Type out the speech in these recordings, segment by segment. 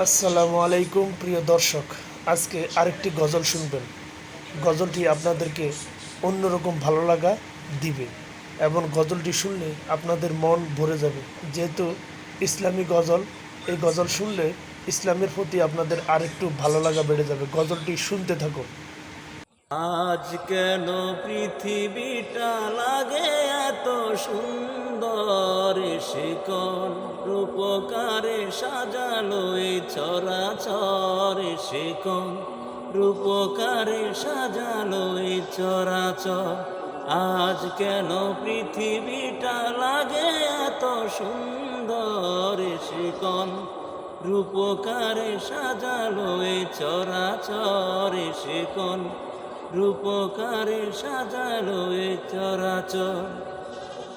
আসসালামু আলাইকুম, প্রিয় দর্শক। আজকে আরেকটি গজল শুনবেন। গজলটি আপনাদেরকে অন্যরকম ভালো লাগা দিবে এবং গজলটি শুনলে আপনাদের মন ভরে যাবে। যেহেতু ইসলামী গজল, এই গজল শুনলে ইসলামের প্রতি আপনাদের আরেকটু ভালো লাগা বেড়ে যাবে। গজলটি শুনতে থাকুন। আজ কেন পৃথিবীটা লাগে এত সুন্দর? সে কোন রূপকারে সাজালো এই চরাচর। সে কোন রূপকারে সাজালো এই চরাচর। আজ কেন পৃথিবীটা লাগে এত সুন্দর? সে কোন রূপকারে সাজালো এই চরাচর। সে কোন রূপকারে সাজালো এ চরাচর।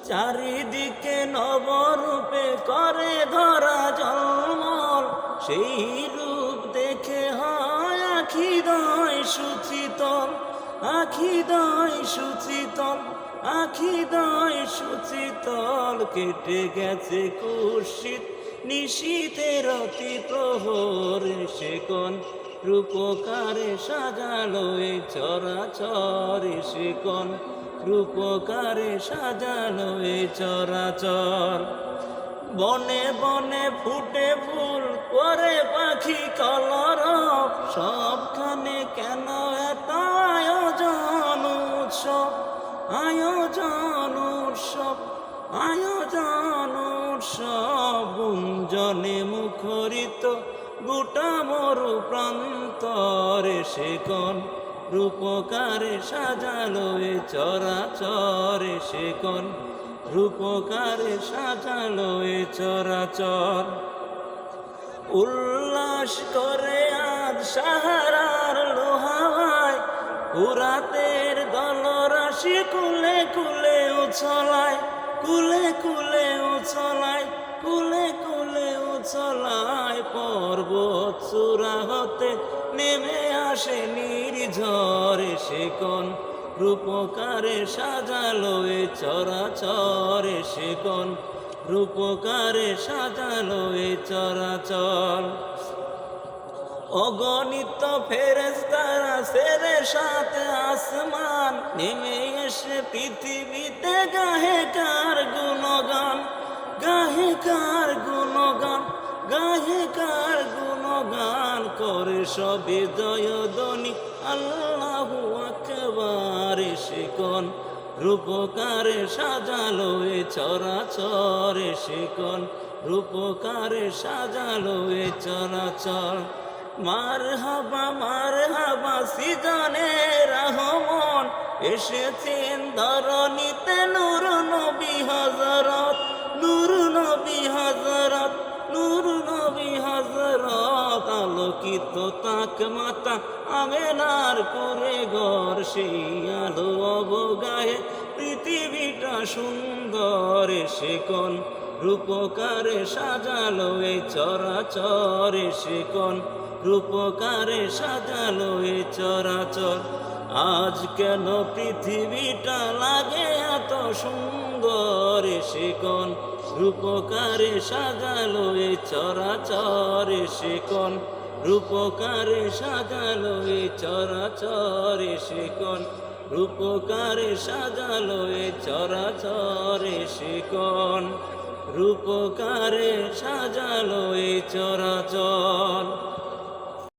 চারিদিকে নবরূপে করে ধরা জন্মল সেই রূপ দেখে হয় আখি দয় সুচিতল। আখি দয় সুচিতল আখি দয় সুচিতল। কেটে গেছে কুশিত নিশীতের অতি প্রহর সে কোন রূপকারে সাজালো এই চরাচর সে কোন রূপকারে সাজালো এই চরাচর। বনে বনে ফুটে ফুল করে পাখি কলর সবখানে কেন এত আয়োজন উৎসব? আয়োজন উৎসব আয়োজন উৎসব। গুঞ্জনে মুখরিত গোটা মরু প্রান্তরে সে কোন রূপকারে সাজালো এ চরাচরে সে কোন রূপকারে সাজালো এ চরাচর। উল্লাস করে আজ সাহারার লোহাওয়ায়, পুরাতের দলরাশি কুলে কুলে উছলায়, কুলে কুলে উছলায় কুলে কুলে উছলায় পর্বত চূড়া হতে নেমে আসে নির্ঝরে সে কোন রূপকারে সাজালো এ চরাচরে সে কোন রূপকারে সাজালো এ চরাচর। অগণিত ফেরেস্তারা সেরে সাথে আসমান। নেমে এসে পৃথিবীতে গাহে কার গুণগান গাহে কার গুণগান গাহে কার গুণগান করে সবে জয়দনি আল্লাহু আকবার শিকন, রূপকারে সাজালো এ চরাচরে সে কোন রূপকারে সাজালো এ চরাচর। মার হাবা মার হাবা সিজনে রহমন এসেছেন ধরণীতে নূর নবী। তাক মাতা, আমেনার করে ঘর, সেই আলো অবগায়ে পৃথিবীটা সুন্দর সে কোন? রূপকারে সাজালো এই চরাচরে সে কোন? রূপকারে সাজালো এই চরাচর। আজ কেন পৃথিবীটা লাগে এত সুন্দর সে কোন? রূপকারে সাজালো এই চরাচরে সে কোন? রূপকারে সাজালো এ চরাচরে শিকন কোন রূপকারে সাজালো এ চরাচরে শিকন কোন রূপকারে সাজালো এ চরাচর।